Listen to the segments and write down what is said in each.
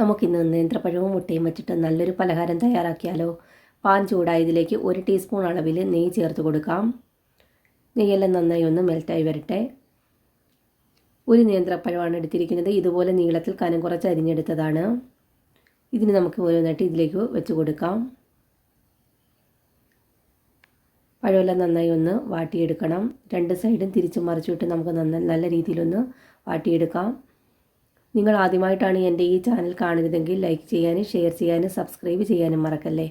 നമുക്കിന്ന് നേന്ത്രപ്പഴവും മുട്ടയും വെച്ചിട്ട് നല്ലൊരു പലഹാരം തയ്യാറാക്കിയാലോ? പാൻ ചൂടായതിലേക്ക് ഒരു ടീസ്പൂൺ അളവിൽ നെയ്യ് ചേർത്ത് കൊടുക്കാം. നെയ്യെല്ലാം നന്നായി ഒന്ന് മെൽറ്റായി വരട്ടെ. ഒരു നേന്ത്രപ്പഴമാണ് എടുത്തിരിക്കുന്നത്. ഇതുപോലെ നീളത്തിൽ കനം കുറച്ച് അരിഞ്ഞെടുത്തതാണ്. ഇതിന് നമുക്ക് ഓരോന്നായിട്ട് ഇതിലേക്ക് വെച്ച് കൊടുക്കാം. പഴമെല്ലാം നന്നായി ഒന്ന് വാട്ടിയെടുക്കണം. രണ്ട് സൈഡും തിരിച്ചും മറിച്ചിട്ട് നമുക്ക് നന്ന നല്ല രീതിയിലൊന്ന് വാട്ടിയെടുക്കാം. നിങ്ങൾ ആദ്യമായിട്ടാണ് എന്റെ ഈ ചാനൽ കാണുന്നതെങ്കിൽ ലൈക്ക് ചെയ്യാനും ഷെയർ ചെയ്യാനും സബ്സ്ക്രൈബ് ചെയ്യാനും മറക്കല്ലേ?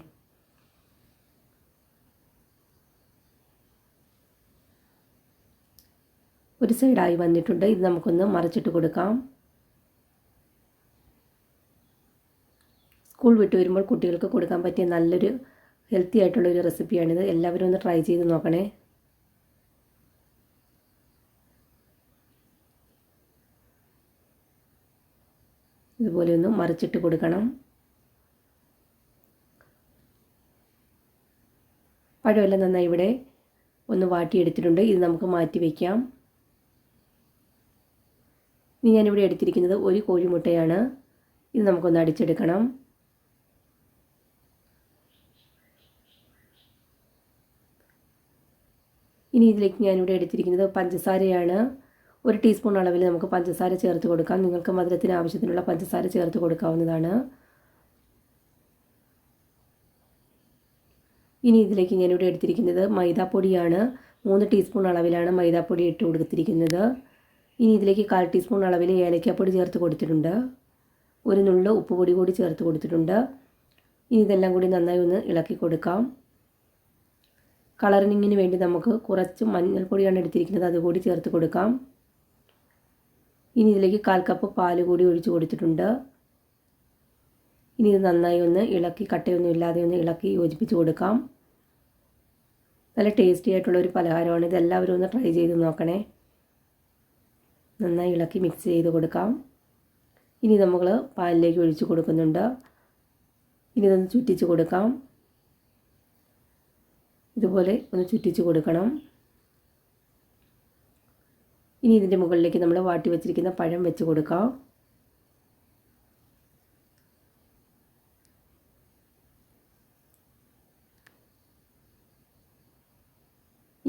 ഒരു സൈഡായി വന്നിട്ടുണ്ട്. ഇത് നമുക്കൊന്ന് മറിച്ചിട്ട് കൊടുക്കാം. സ്കൂൾ വിട്ട് വരുമ്പോൾ കുട്ടികൾക്ക് കൊടുക്കാൻ പറ്റിയ നല്ലൊരു ഹെൽത്തി ആയിട്ടുള്ള ഒരു റെസിപ്പിയാണിത്. എല്ലാവരും ഒന്ന് ട്രൈ ചെയ്ത് നോക്കണേ. ഇതുപോലെ ഒന്ന് മറിച്ചിട്ട് കൊടുക്കണം. പഴമെല്ലാം നന്നായി ഇവിടെ ഒന്ന് വാട്ടിയെടുത്തിട്ടുണ്ട്. ഇത് നമുക്ക് മാറ്റി വയ്ക്കാം ഇനി ഞാനിവിടെ എടുത്തിരിക്കുന്നത് ഒരു കോഴിമുട്ടയാണ്. ഇത് നമുക്കൊന്ന് അടിച്ചെടുക്കണം. ഇനി ഇതിലേക്ക് ഞാനിവിടെ എടുത്തിരിക്കുന്നത് പഞ്ചസാരയാണ്. ഒരു ടീസ്പൂൺ അളവിൽ നമുക്ക് പഞ്ചസാര ചേർത്ത് കൊടുക്കാം. നിങ്ങൾക്ക് മധുരത്തിന് ആവശ്യത്തിനുള്ള പഞ്ചസാര ചേർത്ത് കൊടുക്കാവുന്നതാണ്. ഇനി ഇതിലേക്ക് ഞാനിവിടെ എടുത്തിരിക്കുന്നത് മൈദാപ്പൊടിയാണ്. മൂന്ന് ടീസ്പൂൺ അളവിലാണ് മൈദാപ്പൊടി ഇട്ട് കൊടുത്തിരിക്കുന്നത്. ഇനി ഇതിലേക്ക് കാൽ ടീസ്പൂൺ അളവിൽ ഏലക്കാപ്പൊടി ചേർത്ത് കൊടുത്തിട്ടുണ്ട്. ഒരു നുള്ളു ഉപ്പുപൊടി കൂടി ചേർത്ത് കൊടുത്തിട്ടുണ്ട്. ഇനി ഇതെല്ലാം കൂടി നന്നായി ഒന്ന് ഇളക്കി കൊടുക്കാം. കളറിങ്ങിന് വേണ്ടി നമുക്ക് കുറച്ച് മഞ്ഞൾപ്പൊടിയാണ് എടുത്തിരിക്കുന്നത്. അതുകൂടി ചേർത്ത് കൊടുക്കാം. ഇനി ഇതിലേക്ക് കാൽ കപ്പ് പാൽ കൂടി ഒഴിച്ച് കൊടുത്തിട്ടുണ്ട്. ഇനി ഇത് നന്നായി ഒന്ന് ഇളക്കി കട്ടയൊന്നും ഇല്ലാതെ ഒന്ന് ഇളക്കി യോജിപ്പിച്ച് കൊടുക്കാം. നല്ല ടേസ്റ്റി ആയിട്ടുള്ള ഒരു പലഹാരമാണ്. ഇതെല്ലാവരും ഒന്ന് ട്രൈ ചെയ്ത് നോക്കണേ. നന്നായി ഇളക്കി മിക്സ് ചെയ്ത് കൊടുക്കാം. ഇനി നമ്മൾ പാലിലേക്ക് ഒഴിച്ച് കൊടുക്കുന്നുണ്ട്. ഇനി ഇതൊന്ന് ചുറ്റിച്ച് കൊടുക്കാം. ഇതുപോലെ ഒന്ന് ചുറ്റിച്ച് കൊടുക്കണം. ഇനി ഇതിന്റെ മുകളിലേക്ക് നമ്മൾ വാട്ടി വെച്ചിരിക്കുന്ന പഴം വെച്ച് കൊടുക്കാം.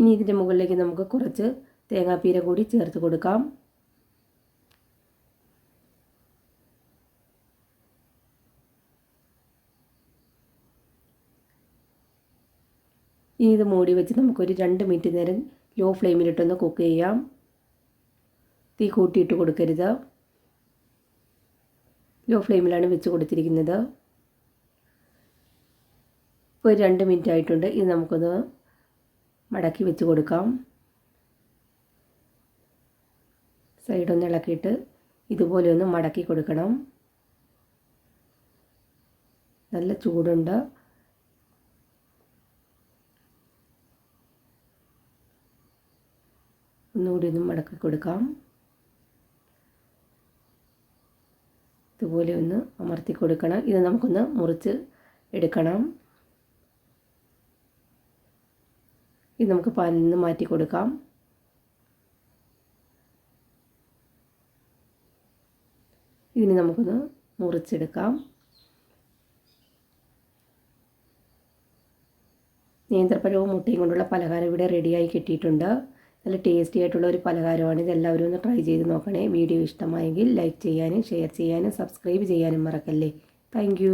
ഇനി ഇതിന്റെ മുകളിലേക്ക് നമുക്ക് കുറച്ച് തേങ്ങാപ്പീര കൂടി ചേർത്ത് കൊടുക്കാം. ഇനി ഇത് മൂടി വെച്ച് നമുക്കൊരു രണ്ട് മിനിറ്റ് നേരം ലോ ഫ്ലെയിമിലിട്ടൊന്ന് കുക്ക് ചെയ്യാം. തീ കൂട്ടിയിട്ട് കൊടുക്കരുത്. ലോ ഫ്ലെയിമിലാണ് വെച്ച് കൊടുത്തിരിക്കുന്നത്. ഇപ്പോൾ രണ്ട് മിനിറ്റ് ആയിട്ടുണ്ട്. ഇത് നമുക്കൊന്ന് മടക്കി വെച്ച് കൊടുക്കാം. സൈഡൊന്ന് ഇളക്കിയിട്ട് ഇതുപോലെ ഒന്ന് മടക്കി കൊടുക്കണം. നല്ല ചൂടുണ്ട്. ഒന്നുകൂടി ഒന്ന് മടക്കി കൊടുക്കാം. ഇതുപോലെ ഒന്ന് അമർത്തി കൊടുക്കണം. ഇത് നമുക്കൊന്ന് മുറിച്ച് എടുക്കണം. ഇത് നമുക്ക് പാലിൽ നിന്ന് മാറ്റി കൊടുക്കാം. ഇതിന് നമുക്കൊന്ന് മുറിച്ചെടുക്കാം. നേന്ത്രപ്പഴവും മുട്ടയും കൊണ്ടുള്ള പലഹാരം ഇവിടെ റെഡിയായി കിട്ടിയിട്ടുണ്ട്. നല്ല ടേസ്റ്റി ആയിട്ടുള്ള ഒരു പലഹാരമാണ്. ഇതെല്ലാവരും ഒന്ന് ട്രൈ ചെയ്ത് നോക്കണേ. വീഡിയോ ഇഷ്ടമായെങ്കിൽ ലൈക്ക് ചെയ്യാനും ഷെയർ ചെയ്യാനും സബ്സ്ക്രൈബ് ചെയ്യാനും മറക്കല്ലേ. താങ്ക്